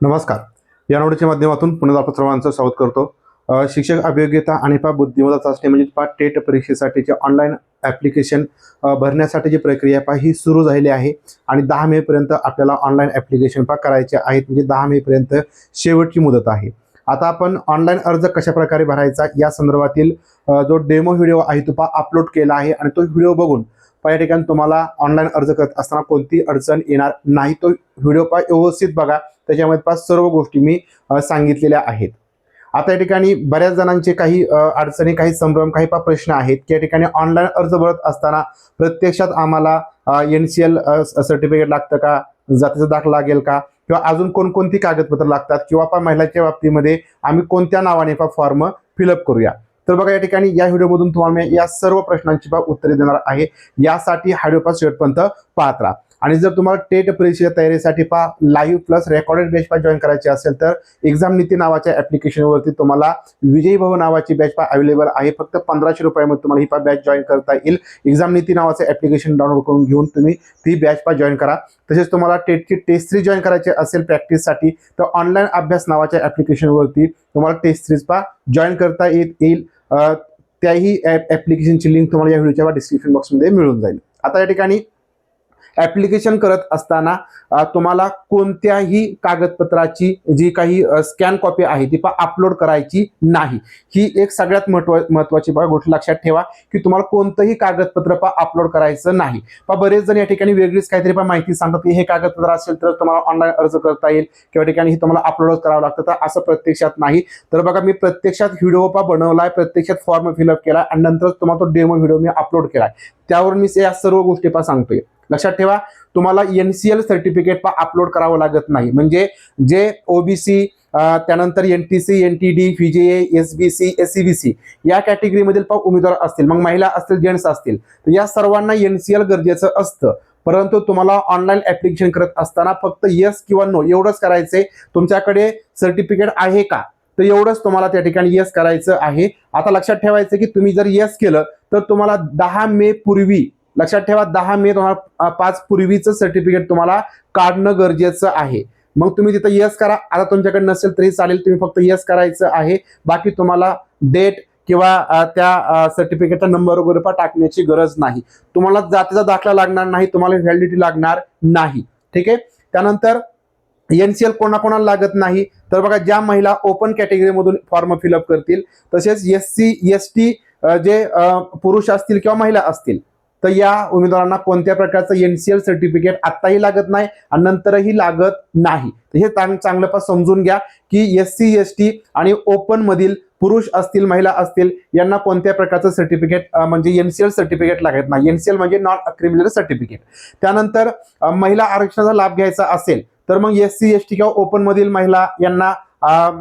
नमस्कार. या नोडीच्या माध्यमातून पुन्हा आपण सर्वांचं स्वागत करतो. शिक्षक अभियोग्यता आणि पा बुद्धिमत्ता चाचणी म्हणजे पा टेट परीक्षेसाठीचे ऑनलाईन ॲप्लिकेशन भरण्यासाठीची प्रक्रिया पा ही सुरू झालेली आहे आणि दहा मेपर्यंत आपल्याला ऑनलाईन ॲप्लिकेशन पा करायचे आहेत. म्हणजे दहा मेपर्यंत शेवटची मुदत आहे. आता आपण ऑनलाईन अर्ज कशा प्रकारे भरायचा या संदर्भातील जो डेमो व्हिडिओ आहे तो पा अपलोड केला आहे आणि तो व्हिडिओ बघून या ठिकाणी तुम्हाला ऑनलाईन अर्ज करत असताना कोणती अडचण येणार नाही. तो व्हिडिओ पा व्यवस्थित बघा. त्याच्यामध्ये पास सर्व गोष्टी मी सांगितलेल्या आहेत. आता या ठिकाणी बऱ्याच जणांचे काही अडचणी काही संभ्रम काही पा प्रश्न आहेत की या ठिकाणी ऑनलाईन अर्ज भरत असताना प्रत्यक्षात आम्हाला एन सी एल सर्टिफिकेट लागतं का? जातीचा दाखला लागेल का? किंवा अजून कोणकोणती कागदपत्र लागतात? किंवा पा महिलाच्या बाबतीमध्ये आम्ही कोणत्या नावाने पा फॉर्म फिलअप करूया. तर बघा या ठिकाणी या व्हिडिओमधून तुम्हाला मी या सर्व प्रश्नांची उत्तरे देणार आहे. यासाठी हा व्हिडिओ पास शेवटपर्यंत पाहत राहा. आणि जर तुम्हाला टेट परीक्षेच्या तयारीसाठी पा लाईव्ह प्लस रेकॉर्डेड बॅच पा जॉईन करायची असेल तर एक्झाम नीती नावाच्या ॲप्लिकेशनवरती तुम्हाला विजयी भव नावाची बॅच पा अवेलेबल आहे. फक्त पंधराशे रुपयामध्ये तुम्हाला ही पा बॅच जॉईन करता येईल. एक्झाम नीती नावाचं ॲप्लिकेशन डाउनलोड करून घेऊन तुम्ही ती बॅच पा जॉईन करा. तसेच तुम्हाला टेटची टेस्ट थ्री जॉईन करायची असेल प्रॅक्टिससाठी तर ऑनलाईन अभ्यास नावाच्या ॲप्लिकेशनवरती तुम्हाला टेस्ट थ्रीज पा जॉईन करता येत येईल. त्याही ॲप ॲप्लिकेशनची लिंक तुम्हाला या व्हिडिओच्या डिस्क्रिप्शन बॉक्समध्ये मिळून जाईल. आता या ठिकाणी ॲप्लिकेशन करत असताना तुम्हाला कोणत्याही कागदपत्राची जी काही स्कॅन कॉपी आहे ती पा अपलोड करायची नाही. ही एक सगळ्यात महत्त्व महत्वाची गोष्ट लक्षात ठेवा की तुम्हाला कोणतंही कागदपत्र पा अपलोड करायचं नाही. पा बरेच जण या ठिकाणी वेगळीच काहीतरी पा माहिती सांगतात की हे कागदपत्र असेल तर तुम्हाला ऑनलाईन अर्ज करता येईल किंवा ठिकाणी हे तुम्हाला अपलोड करावं लागतं तर असं प्रत्यक्षात नाही. तर बघा मी प्रत्यक्षात व्हिडिओ पा बनवलाय प्रत्यक्षात फॉर्म फिलअप केला आणि नंतर तुम्हाला तो डेमो व्हिडिओ मी अपलोड केलाय. त्यावर मी या सर्व गोष्टी पा सांगतोय. लक्षात ठेवा तुम्हाला एन सी एल सर्टिफिकेट पा अपलोड करावं लागत नाही. म्हणजे जे ओबीसी त्यानंतर N T C N T D VJ S B C S C B C या कॅटेगरीमधील पा उमेदवार असतील. मग महिला असतील जेंट्स असतील. तर या सर्वांना एन सी एल गरजेचं असतं. परंतु तुम्हाला ऑनलाईन ऍप्लिकेशन करत असताना फक्त येस किंवा नो एवढंच करायचंय. तुमच्याकडे सर्टिफिकेट आहे का? तर एवढंच तुम्हाला त्या ठिकाणी येस करायचं आहे. आता लक्षात ठेवायचं की तुम्ही जर येस केलं तर तुम्हाला दहा मे पूर्वी लक्षात ठेवा दहा मे दोन हजार पाच पूर्वीचं सर्टिफिकेट तुम्हाला काढणं गरजेचं आहे. मग तुम्ही तिथं येस करा. आता तुमच्याकडे नसेल तरी चालेल. तुम्ही फक्त येस करायचं आहे. बाकी तुम्हाला डेट किंवा त्या सर्टिफिकेटचा नंबर वगैरे पण टाकण्याची गरज नाही. तुम्हाला जातीचा दाखला लागणार नाही. तुम्हाला व्हॅलिडिटी लागणार नाही. ठीक आहे? त्यानंतर एनसीएल कोणाकोणाला लागत नाही? तर बघा ज्या महिला ओपन कॅटेगरीमधून फॉर्म फिलअप करतील तसेच एस सी एस टी जे पुरुष असतील किंवा महिला असतील तर या उमेदवारांना कोणत्या प्रकारचं एनसीएल सर्टिफिकेट आत्ताही लागत नाही आणि नंतरही लागत नाही. तर हे चांग- चांगलं पण समजून घ्या की एस सी एस टी आणि ओपन मधील पुरुष असतील महिला असतील यांना कोणत्या प्रकारचं सर्टिफिकेट म्हणजे एनसीएल सर्टिफिकेट लागत नाही. एनसीएल म्हणजे नॉन क्रिमिनल सर्टिफिकेट त्यानंतर महिला आरक्षणाचा लाभ घ्यायचा असेल तर मग एस सी एस टी किंवा ओपन मधील महिला यांना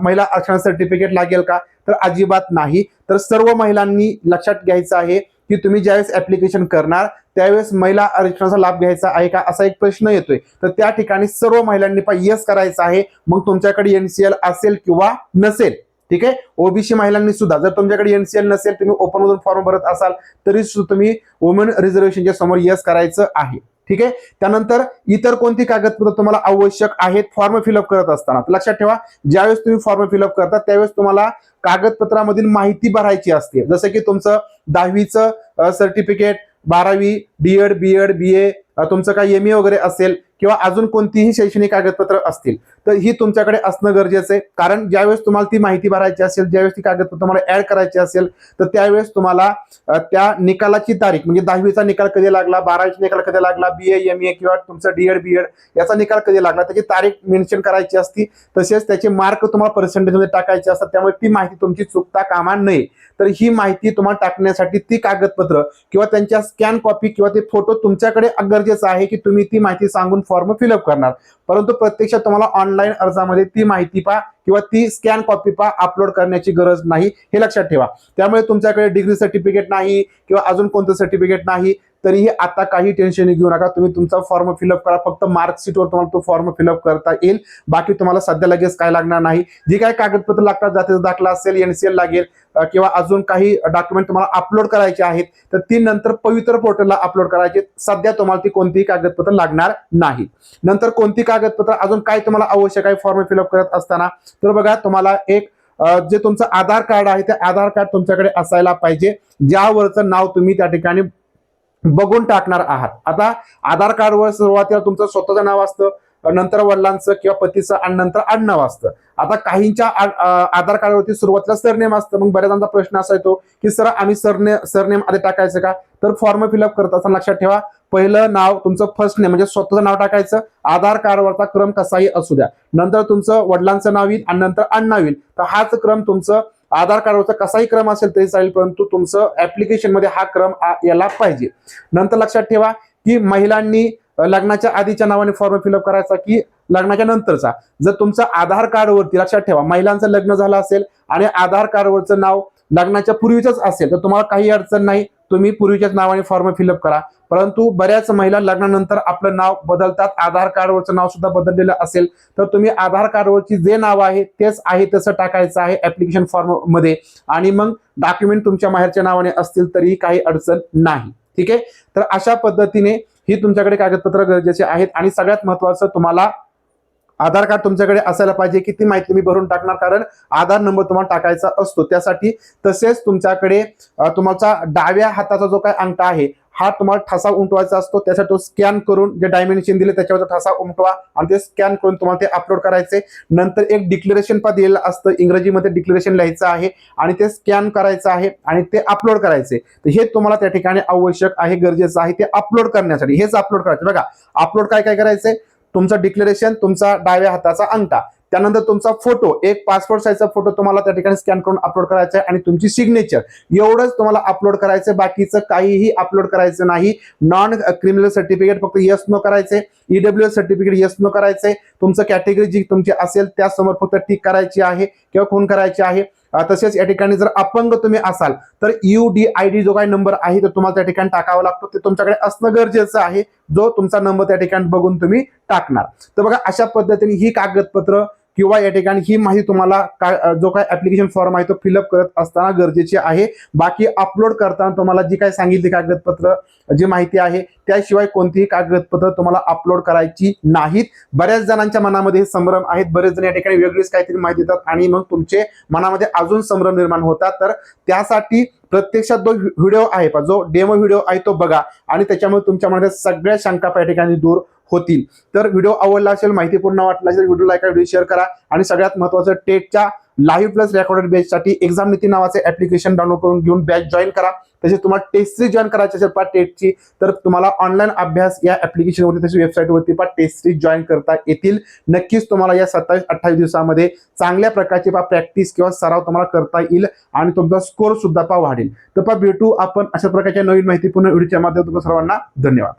महिला आरक्षण सर्टिफिकेट लागेल का? तर अजिबात नाही. तर सर्व महिलांनी लक्षात घ्यायचं आहे की तुम्ही ज्यावेळेस ऍप्लिकेशन करणार त्यावेळेस महिला आरक्षणाचा लाभ घ्यायचा आहे का? असा एक प्रश्न येतोय. तर त्या ठिकाणी सर्व महिलांनी पण येस करायचं आहे. मग तुमच्याकडे एनसीएल असेल किंवा नसेल ठीक आहे? ओबीसी महिलांनी सुद्धा जर तुमच्याकडे एनसीएल नसेल तुम्ही ओपन मधून फॉर्म भरत असाल तरी सुद्धा तुम्ही वुमन रिझर्वेशनच्या समोर येस करायचं आहे. ठीक आहे? त्यानंतर इतर कोणती कागदपत्र तुम्हाला आवश्यक आहेत? फॉर्म फिलअप करत असताना. लक्षात ठेवा ज्यावेळेस तुम्ही फॉर्म फिलअप करता त्यावेळेस तुम्हाला कागदपत्रामधील माहिती भरायची असते. जसं की तुमचं दहावीचं सर्टिफिकेट बारावी डीएड बीएड बी ए तुमचं काही एम ए वगैरे असेल किंवा अजून कोणतीही शैक्षणिक कागदपत्र असतील तर ही तुमच्याकडे असणं गरजेचं आहे. कारण ज्यावेळेस तुम्हाला ती माहिती भरायची असेल ज्यावेळेस ती कागदपत्र तुम्हाला ऍड करायची असेल तर त्यावेळेस तुम्हाला त्या निकालाची तारीख म्हणजे दहावीचा निकाल कधी लागला बारावीचा निकाल कधी लागला बी ए एम ए किंवा तुमचं डीएड बीएड याचा निकाल कधी लागला त्याची तारीख मेन्शन करायची असती तसेच त्याचे मार्क तुम्हाला पर्सेंटेजमध्ये टाकायचे असतात त्यामुळे ती माहिती तुमची चुकता कामा नये. तर ही माहिती तुम्हाला टाकण्यासाठी ती कागदपत्र किंवा त्यांच्या स्कॅन कॉपी किंवा ते फोटो तुमच्याकडे गरजेचं आहे की तुम्ही ती माहिती सांगून फॉर्म फिलअप करणार. परंतु प्रत्यक्षात तुम्हाला ऑनलाईन अर्जामध्ये ती माहिती पहा किंवा ती स्कॅन कॉपी पा अपलोड करण्याची गरज नाही हे लक्षात ठेवा. त्यामुळे तुमच्याकडे डिग्री सर्टिफिकेट नाही किंवा अजून कोणतं सर्टिफिकेट नाही. तरीही आता काही टेन्शन घेऊ नका. तुम्ही तुमचा फॉर्म फिलअप करा. फक्त मार्कशीटवर तुम्हाला तो फॉर्म फिलअप करता येईल. बाकी तुम्हाला सध्या लगेच काय लागणार नाही. जी काही कागदपत्र लागतात जातीचा दाखला असेल एनसीएल लागेल किंवा अजून काही डॉक्युमेंट तुम्हाला अपलोड करायचे आहेत तर ती नंतर पवित्र पोर्टलला अपलोड करायचे. सध्या तुम्हाला ती कोणतीही कागदपत्र लागणार नाही. नंतर कोणती कागदपत्र अजून काय तुम्हाला आवश्यक आहे फॉर्म फिलअप करत असताना? तर बघा तुम्हाला एक जे तुमचं आधार कार्ड आहे ते आधार कार्ड तुमच्याकडे असायला पाहिजे. ज्यावरचं नाव तुम्ही त्या ठिकाणी बघून टाकणार आहात. आता आधार कार्डवर सुरुवातीला तुमचं स्वतःचं नाव असतं नंतर वडिलांचं किंवा पतीचं आणि नंतर आडनाव असतं. आता काहींच्या आ- आधार कार्डवरती सुरुवातीला सरनेम असतं. मग बऱ्याचदा प्रश्न असा येतो की सर आम्ही सरने सरनेम आधी टाकायचं का? तर फॉर्म फिलअप करत असताना लक्षात ठेवा पहिलं नाव तुमचं फर्स्ट नेम म्हणजे स्वतःचं नाव टाकायचं. आधार कार्डवरचा क्रम कसाही असू द्या. नंतर तुमचं वडिलांचं नाव येईल आणि नंतर आडनाव येईल. तर हाच क्रम तुमचं आधार कार्डवरचा कसाही क्रम असेल तरी चालेल परंतु तुमचं ऍप्लिकेशनमध्ये हा क्रम आ- याला पाहिजे. नंतर लक्षात ठेवा की महिलांनी लग्नाच्या आधीच्या नावाने फॉर्म फिलअप करायचा की लग्नाच्या नंतरचा. जर तुमचं आधार कार्डवरती लक्षात ठेवा महिलांचं लग्न झालं असेल आणि आधार कार्डवरचं नाव लग्नाच्या पूर्वीचंच असेल तर तुम्हाला काही अडचण नाही. तुम्ही पूर्वीच्याच नावाने फॉर्म फिलअप करा. परंतु बऱ्याच महिला लग्नानंतर आपलं नाव बदलतात. आधार कार्डवरचं नाव सुद्धा बदललेलं असेल तर तुम्ही आधार कार्डवरची जे नाव आहे तेच आहे तसं टाकायचं आहे ऍप्लिकेशन फॉर्ममध्ये. आणि मग डॉक्युमेंट तुमच्या माहेरच्या नावाने असतील तरीही काही अडचण नाही. ठीक आहे? तर अशा पद्धतीने ही तुमच्याकडे कागदपत्र गरजेचे आहेत. आणि सगळ्यात महत्वाचं तुम्हाला आधार कार्ड तुमच्याकडे असायला पाहिजे किती माहिती तुम्ही भरून टाकणार? कारण आधार नंबर तुम्हाला टाकायचा असतो. त्यासाठी तसेच तुमच्याकडे तुमचा डाव्या हाताचा जो काय अंगठा आहे हा तुम्हाला ठसा उमटवायचा असतो. त्यासाठी तो स्कॅन करून जे डायमेन्शन दिले त्याच्यावर ठसा उमटवा आणि ते स्कॅन करून तुम्हाला ते अपलोड करायचे. नंतर एक डिक्लेरेशन पण दिलेलं असतं. इंग्रजीमध्ये डिक्लेरेशन लिहायचं आहे आणि ते स्कॅन करायचं आहे आणि ते अपलोड करायचे. तर हे तुम्हाला त्या ठिकाणी आवश्यक आहे गरजेचं आहे ते अपलोड करण्यासाठी. हेच अपलोड करायचं. बघा अपलोड काय काय करायचंय? तुमचं डिक्लेरेशन तुमचा डाव्या हाताचा अंगठा. त्यानंतर तुमचा फोटो एक पासपोर्ट साईजचा फोटो तुम्हाला त्या ठिकाणी स्कॅन करून अपलोड करायचा आहे आणि तुमची सिग्नेचर एवढंच तुम्हाला अपलोड करायचं बाकीचं काहीही अपलोड करायचं नाही. नॉन क्रिमिनल सर्टिफिकेट फक्त यस नो करायचे EW S certificate yes no करायचे तुमचं कॅटेगरी जी तुमची असेल त्यासमोर फक्त टिक करायची आहे किंवा खून करायची आहे. तसेच या ठिकाणी जर अपंग तुम्ही असाल तर यू डी आय डी जो काही नंबर आहे तो तुम्हाला त्या ठिकाणी टाकावा लागतो. ते तुमच्याकडे असणं गरजेचं आहे. जो तुमचा नंबर त्या ठिकाणी बघून तुम्ही टाकणार. तर बघा अशा पद्धतीने ही कागदपत्र किंवा या ठिकाणी ही माहिती तुम्हाला काय जो काय ऍप्लिकेशन फॉर्म आहे तो फिलअप करत असताना गरजेची आहे. बाकी अपलोड करताना तुम्हाला जी काय सांगितली कागदपत्र जी माहिती आहे त्याशिवाय कोणतीही कागदपत्र तुम्हाला अपलोड करायची नाहीत. बऱ्याच जणांच्या मनामध्ये हे संभ्रम आहेत. बरेच जण या ठिकाणी वेगळीच काहीतरी माहिती देतात आणि मग तुमचे मनामध्ये अजून संभ्रम निर्माण होतात. तर त्यासाठी प्रत्यक्षात जो व्हिडिओ आहे पहा, जो डेमो व्हिडिओ आहे तो बघा. आणि त्याच्यामुळे तुमच्या मनात सगळ्या शंका त्या ठिकाणी दूर होतील. तर व्हिडिओ आवडला असेल माहितीपूर्ण वाटला असेल व्हिडिओ लाईक व्हिडिओ शेअर करा. आणि सगळ्यात महत्वाचं टेटच्या लाईव्ह प्लस रेकॉर्डेड बॅचसाठी एक्झाम नीती नावाचे ऍप्लिकेशन डाउनलोड करून घेऊन बॅच जॉईन करा. तसेच तुम्हाला टेस्टरी जॉईन करायची असेल पा टेटची तर तुम्हाला ऑनलाईन अभ्यास या ऍप्लिकेशनवरती तसेच वेबसाईटवरती पा टेस्ट जॉईन करता येतील. नक्कीच तुम्हाला या सत्तावीस अठ्ठावीस दिवसामध्ये चांगल्या प्रकारची पा प्रॅक्टिस किंवा सराव तुम्हाला करता येईल आणि तुमचा स्कोर सुद्धा पा वाढेल. तर पा भेटू आपण अशा प्रकारच्या नवीन माहितीपूर्ण व्हिडिओच्या माध्यमातून सर्वांना. धन्यवाद.